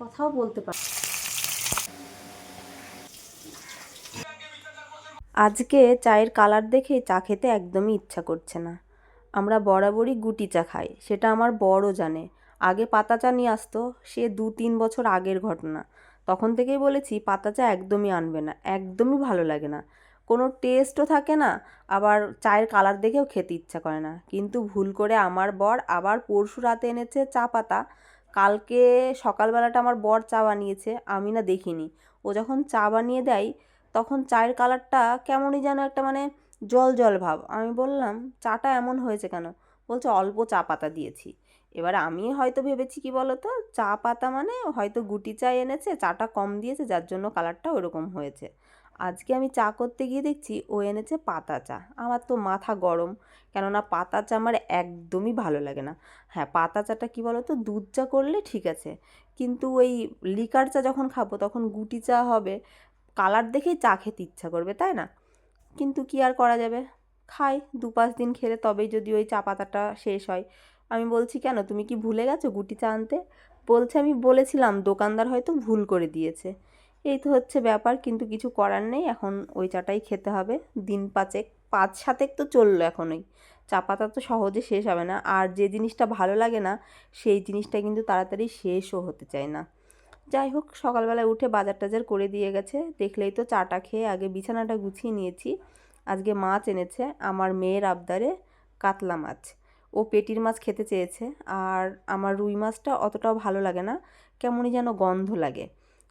কথাও বলতে পারে আজকে চায়ের কালার দেখে চা খেতে একদমই ইচ্ছা করছে না। আমরা বরাবরই গুটি চা খাই, সেটা আমার বড়ও জানে। আগে পাতা চা নিয়ে আসতো, সে দু তিন বছর আগের ঘটনা। তখন থেকেই বলেছি, পাতা চা একদমই আনবে না, একদমই ভালো লাগে না। কোনো টেস্টও থাকে না, আবার চায়ের কালার দেখেও খেতে ইচ্ছা করে না। কিন্তু ভুল করে আমার বর আবার পরশু রাতে এনেছে চা পাতা কালকে সকালবেলাটা আমার বর চা বানিয়েছে, আমি না দেখিনি। ও যখন চা বানিয়ে দেয়, তখন চায়ের কালারটা কেমনই যেন একটা মানে জল জল ভাব। আমি বললাম, চাটা এমন হয়েছে কেন? বলছে, অল্প চা পাতা দিয়েছি। এবার আমি হয়তো ভেবেছি, কি বলতো, চা পাতা মানে হয়তো গুটি চা এনেছে, চাটা কম দিয়েছে, যার জন্য কালারটা ওরকম হয়েছে। আজকে আমি চা করতে গিয়ে দেখছি ও এনেছে পাতা চা। আমার তো মাথা গরম। কেননা পাতা চা আমার একদমই ভালো লাগে না। হ্যাঁ পাতা চাটা কী বলো তো দুধ চা করলে ঠিক আছে। কিন্তু ওই লিকার চা যখন খাব, তখন গুটি চা হবে। কালার দেখেই চা খেতে ইচ্ছা করবে, তাই না? কিন্তু কি আর করা যাবে? খাই দু পাঁচ দিন খেলে তবেই যদি ওই চা পাতাটা শেষ হয়। আমি বলছি, কেন? তুমি কি ভুলে গেছো গুটি চা আনতে? বলছে, আমি বলেছিলাম দোকানদার হয়তো ভুল করে দিয়েছে। এই তো হচ্ছে ব্যাপার, কিন্তু কিছু করার নেই। এখন ওই চাটাই খেতে হবে। দিন পাঁচেক, পাঁচ সাতেক তো চলল এখনই। চা পাতা তো সহজে শেষ হবে না। আর যে জিনিসটা ভালো লাগে না, সেই জিনিসটা কিন্তু তাড়াতাড়ি শেষও হতে চায় না। যাই হোক, সকালবেলায় উঠে বাজার টাজার করে দিয়ে গেছে। দেখলেই তো চাটা খেয়ে আগে বিছানাটা গুছিয়ে নিয়েছি। আজকে মাছ এনেছে আমার মেয়ের আবদারে কাতলা মাছ। ও পেটির মাছ খেতে চেয়েছে। আর আমার রুই মাছটা অতটাও ভালো লাগে না। কেমনই যেন গন্ধ লাগে।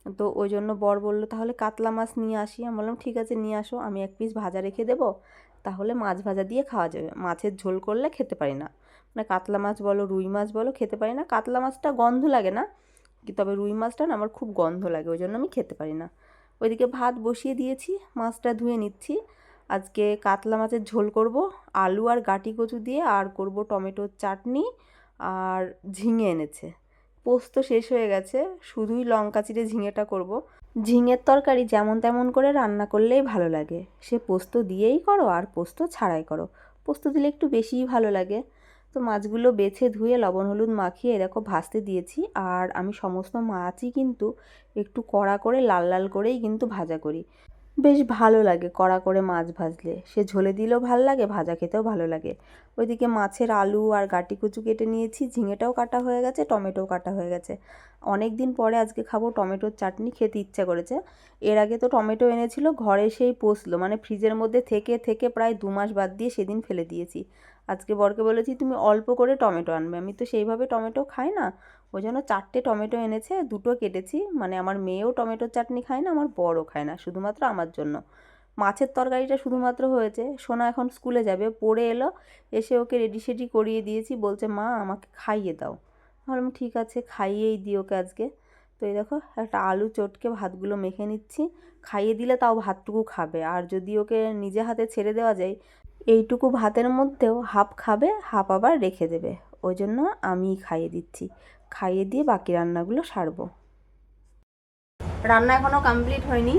তো ওই জন্য বর বলল, তাহলে কাতলা মাছ নিয়ে আসি। আমি বললাম, ঠিক আছে, নিয়ে আসো। আমি এক পিস ভাজা রেখে দেবো। তাহলে মাছ ভাজা দিয়ে খাওয়া যাবে। মাছের ঝোল করলে খেতে পারি না। মানে কাতলা মাছ বলো, রুই মাছ বলো, খেতে পারি না। কাতলা মাছটা গন্ধ লাগে না তবে রুই মাছটা না আমার খুব গন্ধ লাগে, ওই জন্য আমি খেতে পারি না। ওইদিকে ভাত বসিয়ে দিয়েছি, মাছটা ধুয়ে নিচ্ছি। আজকে কাতলা মাছের ঝোল করব, আলু আর গাটি কচু দিয়ে, আর করব টমেটোর চাটনি, আর ঝিঙে এনেছে। পোস্ত শেষ হয়ে গেছে, শুধুই লঙ্কা চিড়ে ঝিঙেটা করব। ঝিঙের তরকারি যেমন তেমন করে রান্না করলেই ভালো লাগে। সে পোস্ত দিয়েই করো আর পোস্ত ছাড়াই করো। পোস্ত দিলে একটু বেশিই ভালো লাগে। তো মাছগুলো বেছে ধুয়ে লবণ, হলুদ মাখিয়ে এরকম ভাজতে দিয়েছি। আর আমি সমস্ত মাছই কিন্তু একটু কড়া করে লাল লাল করেই কিন্তু ভাজা করি। বেশ ভালো লাগে কড়া করে মাছ ভাজলে। সে ঝোলে দিলেও ভালো লাগে, ভাজা খেতেও ভালো লাগে। ওইদিকে মাছের আলু আর গাটি কুচু কেটে নিয়েছি, ঝিঙেটাও কাটা হয়ে গেছে, টমেটোও কাটা হয়ে গেছে। অনেক দিন পরে আজকে খাব টমেটোর চাটনি, খেতে ইচ্ছা করেছে। এর আগে তো টমেটো এনেছিল, ঘরে সেই পোষলো মানে ফ্রিজের মধ্যে থেকে থেকে প্রায় দু মাস বাদ দিয়ে সেদিন ফেলে দিয়েছি। আজকে বরকে বলেছি, তুমি অল্প করে টমেটো আনবে। আমি তো সেইভাবে টমেটো খাই না। ওই জন্য চারটে টমেটো এনেছে, দুটো কেটেছি। মানে আমার মেয়েও টমেটোর চাটনি খায় না, আমার বড়ও খায় না, শুধুমাত্র আমার জন্য। মাছের তরকারিটা শুধুমাত্র হয়েছে। সোনা এখন স্কুলে যাবে, পড়ে এলো, এসে ওকে রেডি সেডি করিয়ে দিয়েছি, বলছে, মা, আমাকে খাইয়ে দাও। বললাম, ঠিক আছে, খাইয়েই দিই ওকে আজকে। তো এই দেখো, একটা আলু চটকে ভাতগুলো মেখে নিচ্ছি। খাইয়ে দিলে তাও ভাতটুকু খাবে। আর যদি ওকে নিজে হাতে ছেড়ে দেওয়া যায়, এইটুকু ভাতের মধ্যেও হাফ খাবে, হাফ আবার রেখে দেবে। ওই জন্য আমি খাইয়ে দিচ্ছি। খাইয়ে দিয়ে বাকি রান্নাগুলো সারবো। রান্না এখনও কমপ্লিট হয়নি।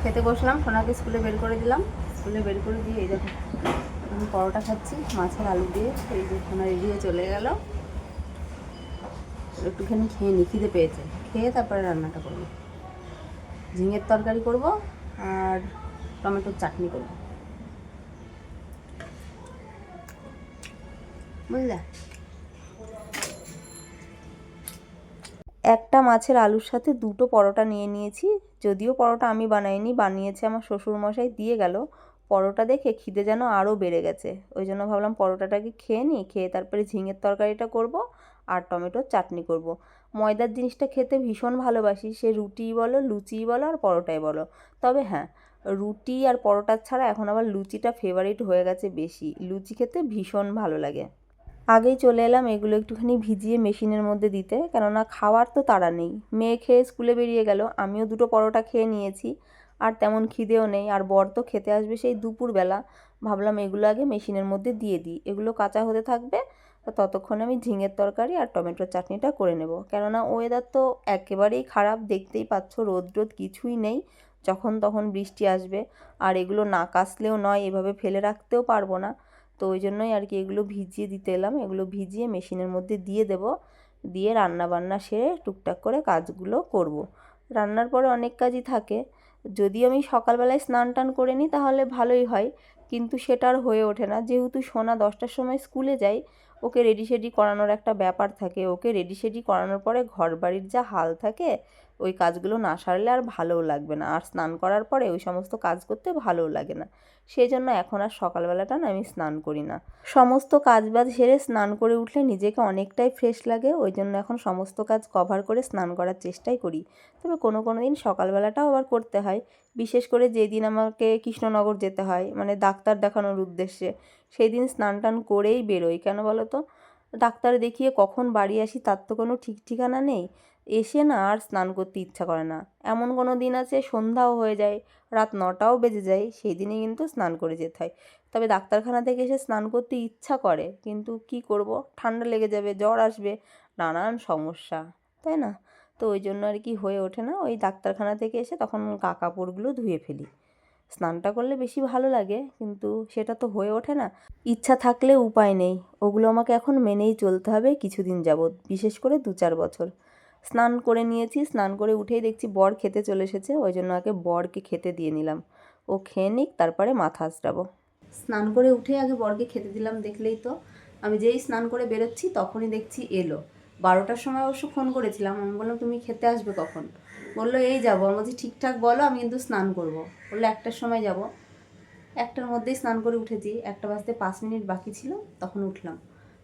খেতে বসলাম, সোনাকে স্কুলে বের করে দিলাম। স্কুলে বের করে দিয়ে এই দেখো, আমি পরোটা খাচ্ছি, মাছের আলু দিয়ে। এই যে সোনা রেডি হয়ে চলে গেল। একটুখানি খেয়ে নি, খিদে পেয়েছে। খেয়ে তারপরে রান্নাটা করব। ঝিঙের তরকারি করব আর টমেটোর চাটনি করব। বুঝলে? একটা মাছের আলুর সাথে দুটো পরোটা নিয়ে নিয়েছি। যদিও পরোটা আমি বানাইনি, বানিয়েছে আমার শ্বশুরমশাই, দিয়ে গেল। পরোটা দেখে খিদে যেন আরও বেড়ে গেছে। ওই জন্য ভাবলাম পরোটাটাকে খেয়ে নিই, খেয়ে তারপরে ঝিঙের তরকারিটা করব আর টমেটোর চাটনি করব। ময়দার জিনিসটা খেতে ভীষণ ভালোবাসি, সে রুটি বলো লুচি বলো আর পরোটাই বলো। তবে হ্যাঁ রুটি আর পরোটা ছাড়া এখন আবার লুচিটা ফেভারিট হয়ে গেছে বেশি। লুচি খেতে ভীষণ ভালো লাগে। আগেই চলে এলাম এগুলো একটুখানি ভিজিয়ে মেশিনের মধ্যে দিতে। কেননা খাওয়ার তো তাড়া নেই। মেয়ে খেয়ে স্কুলে বেরিয়ে গেল, আমিও দুটো পরোটা খেয়ে নিয়েছি। আর তেমন খিদেও নেই। আর বর তো খেতে আসবে সেই দুপুরবেলা। ভাবলাম এগুলো আগে মেশিনের মধ্যে দিয়ে দিই। এগুলো কাঁচা হতে থাকবে ততক্ষণে আমি ঝিঙের তরকারি আর টমেটোর চাটনিটা করে নেব। কেননা ওয়েদার তো একেবারেই খারাপ, দেখতেই পাচ্ছ রোদ রোদ কিছুই নেই। যখন তখন বৃষ্টি আসবে। আর এগুলো না কাচলেও নয়, এভাবে ফেলে রাখতেও পারব না। তো ওই জন্যই আর কি এগুলো ভিজিয়ে দিতে এলাম। এগুলো ভিজিয়ে মেশিনের মধ্যে দিয়ে দেব। দিয়ে রান্না বান্না সেরে টুকটাক করে কাজগুলো করব। রান্নার পরে অনেক কাজই থাকে। যদি আমি সকালবেলায় স্নান টান করে নিই তাহলে ভালোই হয়। কিন্তু সেটা আর হয়ে ওঠে না। যেহেতু সোনা দশটার সময় স্কুলে যায় ওকে রেডি সেডি করানোর একটা ব্যাপার থাকে। ওকে রেডি সেডি করানোর পরে ঘর বাড়ির যা হাল থাকে, ওই কাজগুলো না সারলে আর ভালোও লাগবে না। আর স্নান করার পরে ওই সমস্ত কাজ করতে ভালোও লাগে না। সেই জন্য এখন আর সকালবেলাটা না আমি স্নান করি না। সমস্ত কাজ বাজ সেরে স্নান করে উঠলে নিজেকে অনেকটাই ফ্রেশ লাগে। ওই জন্য এখন সমস্ত কাজ কভার করে স্নান করার চেষ্টাই করি। তবে কোনো কোনো দিন সকালবেলাটাও আবার করতে হয়। বিশেষ করে যেদিন আমাকে কৃষ্ণনগর যেতে হয় মানে ডাক্তার দেখানোর উদ্দেশ্যে। সেই দিন স্নান টান করেই বেরোই। কেন বলো তো? ডাক্তার দেখিয়ে কখন বাড়ি আসি তার তো কোনো ঠিক ঠিকানা নেই। এসে না আর স্নান করতে ইচ্ছা করে না। এমন কোনো দিন আছে সন্ধ্যাও হয়ে যায়, রাত নটাও বেজে যায়, সেই দিনে কিন্তু স্নান করে যেতে হয়। তবে ডাক্তারখানা থেকে এসে স্নান করতে ইচ্ছা করে, কিন্তু কি করব? ঠান্ডা লেগে যাবে, জ্বর আসবে, নানান সমস্যা, তাই না? তো ওই জন্য আর কি হয়ে ওঠে না। ওই ডাক্তারখানা থেকে এসে তখন গা কাপড়গুলো ধুয়ে ফেলি। স্নানটা করলে বেশি ভালো লাগে, কিন্তু সেটা তো হয়ে ওঠে না। ইচ্ছা থাকলে উপায় নেই। ওগুলো আমাকে এখন মেনেই চলতে হবে কিছুদিন যাবৎ, বিশেষ করে দু চার বছর। স্নান করে নিয়েছি, স্নান করে উঠেই দেখছি বর খেতে চলে এসেছে, ওই জন্য আগে বরকে খেতে দিয়ে নিলাম। ও খেয়ে নিক, তারপরে মাথা আঁচড়াবো স্নান করে উঠে আগে বরকে খেতে দিলাম, দেখলেই তো। আমি যেই স্নান করে বেরোচ্ছি, তখনই দেখছি এলো। বারোটার সময় অবশ্য ফোন করেছিলাম, আমি বললাম, তুমি খেতে আসবে কখন? বলল, এই যাব। আমি বলছি, ঠিকঠাক বলো, আমি কিন্তু স্নান করব। বলল, একটার সময় যাব। একটার মধ্যেই স্নান করে উঠেছি। একটা বাজতে পাঁচ মিনিট বাকি ছিল, তখন উঠলাম।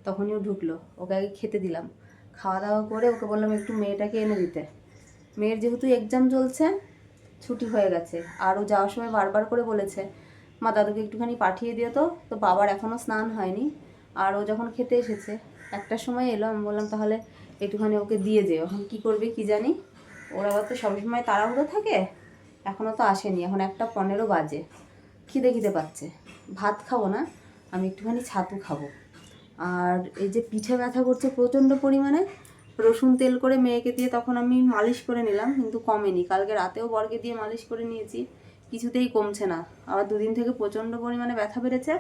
তখনই ও ঢুকলো, ওকে আগে খেতে দিলাম। খাওয়া দাওয়া করে ওকে বললাম, একটু মেয়েটাকে এনে দিতে। মেয়ের যেহেতু এক্সাম চলছে, ছুটি হয়ে গেছে। আর ও যাওয়ার সময় বারবার করে বলেছে, মা, দাদুকে একটুখানি পাঠিয়ে দিও তো। তো বাবার এখনও স্নান হয়নি। আর ও যখন খেতে এসেছে, একটার সময় এলো, আমি বললাম, তাহলে একটুখানি ওকে দিয়ে যেও। এখন কী করবে কি জানি? ওরা তো সবসময় তাড়াহুড়ো থাকে এখনও তো আসেনি, এখন একটা পনেরো বাজে। খিদে খিদে পাচ্ছে। ভাত খাব না, আমি একটুখানি ছাতু খাব। আর এই যে পিঠে ব্যথা করছে প্রচণ্ড পরিমাণে, রসুন তেল করে মেয়েকে দিয়ে তখন আমি মালিশ করে নিলাম, কিন্তু কমেনি। কালকে রাতেও বরকে দিয়ে মালিশ করে নিয়েছি, কিছুতেই কমছে না। আবার দুদিন থেকে প্রচণ্ড পরিমাণে ব্যথা বেড়েছে।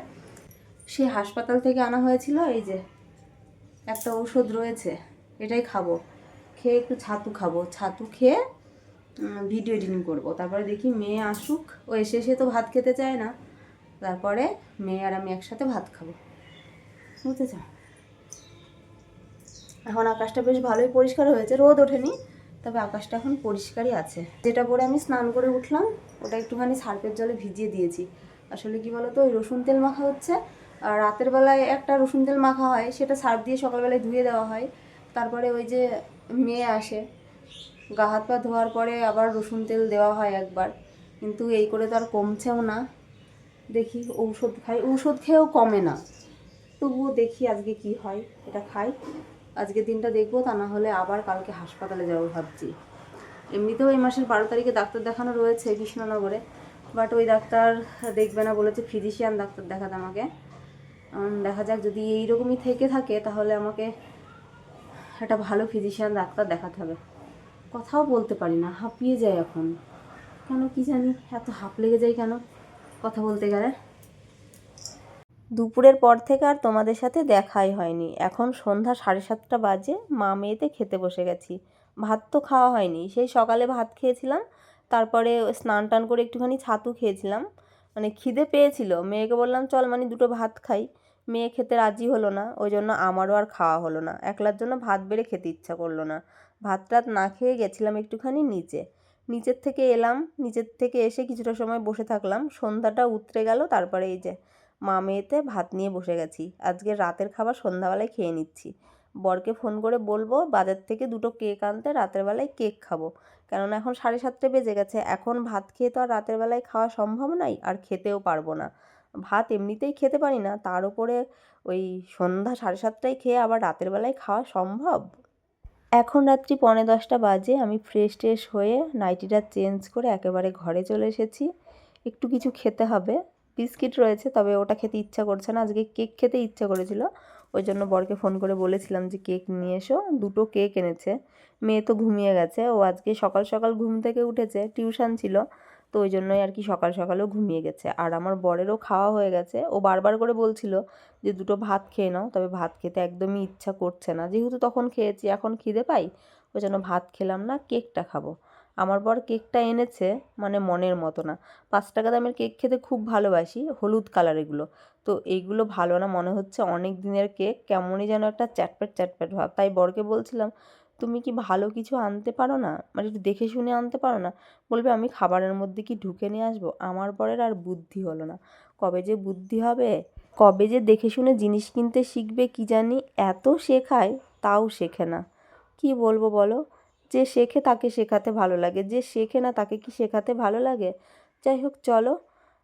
সে হাসপাতাল থেকে আনা হয়েছিল, এই যে একটা ওষুধ রয়েছে, এটাই খাব। খেয়ে একটু ছাতু খাব। ছাতু খেয়ে ভিডিও এডিটিং করব। তারপরে দেখি মেয়ে আসুক। ও এসে এসে তো ভাত খেতে চায় না। তারপরে মেয়ে আর আমি একসাথে ভাত খাব। বুঝতেছ এখন আকাশটা বেশ ভালোই পরিষ্কার হয়েছে। রোদ ওঠেনি, তবে আকাশটা এখন পরিষ্কারই আছে। যেটা পরে আমি স্নান করে উঠলাম, ওটা একটুখানি সার্ফের জলে ভিজিয়ে দিয়েছি। আসলে কি বলতো, ওই রসুন তেল মাখা হচ্ছে। আর রাতের বেলায় একটা রসুন তেল মাখা হয়, সেটা সার্ফ দিয়ে সকালবেলায় ধুয়ে দেওয়া হয়। তারপরে ওই যে মেয়ে আসে। গা হাত পা ধোয়ার পরে আবার রসুন তেল দেওয়া হয় একবার। কিন্তু এই করে তো আর কমছেও না। দেখি ঔষধ খাই, ঔষধ খেয়েও কমে না। তবুও দেখি আজকে কি হয়, এটা খাই। আজকে দিনটা দেখব, তা না হলে আবার কালকে হাসপাতালে যাব ভাবছি। এমনিতেও এই মাসের বারো তারিখে ডাক্তার দেখানো রয়েছে কৃষ্ণনগরে। বাট ওই ডাক্তার দেখবে না বলেছে, ফিজিশিয়ান ডাক্তার দেখাতে আমাকে। দেখা যাক যদি এইরকমই থেকে থাকে, তাহলে আমাকে একটা ভালো ফিজিশিয়ান ডাক্তার দেখাতে হবে। কথাও বলতে পারি না, হাঁপিয়ে যায় এখন। কেন কি জানি, এত হাঁপ লেগে যায় কেন? কথা বলতে গেলে। দুপুরের পর থেকে আর তোমাদের সাথে দেখাই হয়নি। এখন সন্ধ্যা সাড়ে সাতটা বাজে, মা মেয়েতে খেতে বসে গেছি। ভাত তো খাওয়া হয়নি। সেই সকালে ভাত খেয়েছিলাম, তারপরে স্নান টান করে একটুখানি ছাতু খেয়েছিলাম। মানে খিদে পেয়েছিল। মেয়েকে বললাম, চল মানে দুটো ভাত খাই। মেয়ে খেতে রাজি হলো না, ওই জন্য আমারও আর খাওয়া হলো না। একলার জন্য ভাত বেড়ে খেতে ইচ্ছা করল না। ভাত টাত না খেয়ে গেছিলাম একটুখানি নিচে। নিচের থেকে এলাম, নিচের থেকে এসে কিছুটা সময় বসে থাকলাম। সন্ধ্যাটা উতরে গেল, তারপরে এই যে মা মেয়েতে ভাত নিয়ে বসে গেছি। আজকে রাতের খাবার সন্ধ্যাবেলায় খেয়ে নিচ্ছি। বরকে ফোন করে বলব, বাজার থেকে দুটো কেক আনতে রাতের বেলায় কেক খাব। কেননা এখন সাড়ে সাতটা বেজে গেছে, এখন ভাত খেয়ে তো আর রাতের বেলায় খাওয়া সম্ভব নয় আর খেতেও পারব না। ভাত এমনিতেই খেতে পারি না। তার উপরে ওই সন্ধ্যা সাড়ে সাতটায় খেয়ে আবার রাতের বেলায় খাওয়া সম্ভব? এখন রাত্রি পৌনে দশটা বাজে। আমি ফ্রেশ ট্রেশ হয়ে নাইটিটা চেঞ্জ করে একেবারে ঘরে চলে এসেছি। একটু কিছু খেতে হবে। বিস্কিট রয়েছে, তবে ওটা খেতে ইচ্ছা করছে না। আজকে কেক খেতে ইচ্ছা করেছিল। ওই জন্য বরকে ফোন করে বলেছিলাম যে কেক নিয়ে এসো। দুটো কেক এনেছে। মেয়ে তো ঘুমিয়ে গেছে। ও আজকে সকাল সকাল ঘুম থেকে উঠেছে। টিউশন ছিল। তো ওই জন্যই আর কি সকাল সকালেও ঘুমিয়ে গেছে। আর আমার বরেরও খাওয়া হয়ে গেছে। ও বারবার করে বলছিল যে, দুটো ভাত খেয়ে নাও। তবে ভাত খেতে একদমই ইচ্ছা করছে না। যেহেতু তখন খেয়েছি, এখন খিদে পাই, ওই জন্য ভাত খেলাম না, কেকটা খাব। আমার বর কেকটা এনেছে মানে মনের মতো না। পাঁচ টাকা দামের কেক খেতে খুব ভালোবাসি, হলুদ কালার এগুলো। তো এইগুলো ভালো না, মনে হচ্ছে অনেক দিনের কেক, কেমনই যেন একটা চ্যাটপ্যাট চ্যাটপ্যাট ভাব। তাই বরকে বলছিলাম তুমি কি ভালো কিছু আনতে পারো না? মানে একটু দেখে শুনে আনতে পারো না? বলবে, আমি খাবারের মধ্যে কি ঢুকে নিয়ে আসব? আমার পরের আর বুদ্ধি হলো না। কবে যে বুদ্ধি হবে, কবে যে দেখে শুনে জিনিস কিনতে শিখবে, কি জানি এত শেখায়, তাও শেখে না। কি বলব বলো? যে শেখে তাকে শেখাতে ভালো লাগে, যে শেখে না তাকে কি শেখাতে ভালো লাগে? যাই হোক, চলো।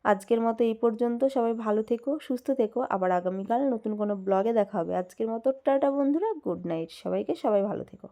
আজকের মতো এই পর্যন্ত। সবাই ভালো থেকো, সুস্থ থেকো। আবার আগামীকাল নতুন কোনো ব্লগে দেখা হবে। আজকের মতো টাটা বন্ধুরা, গুড নাইট। সবাইকে সবাই ভালো থেকো।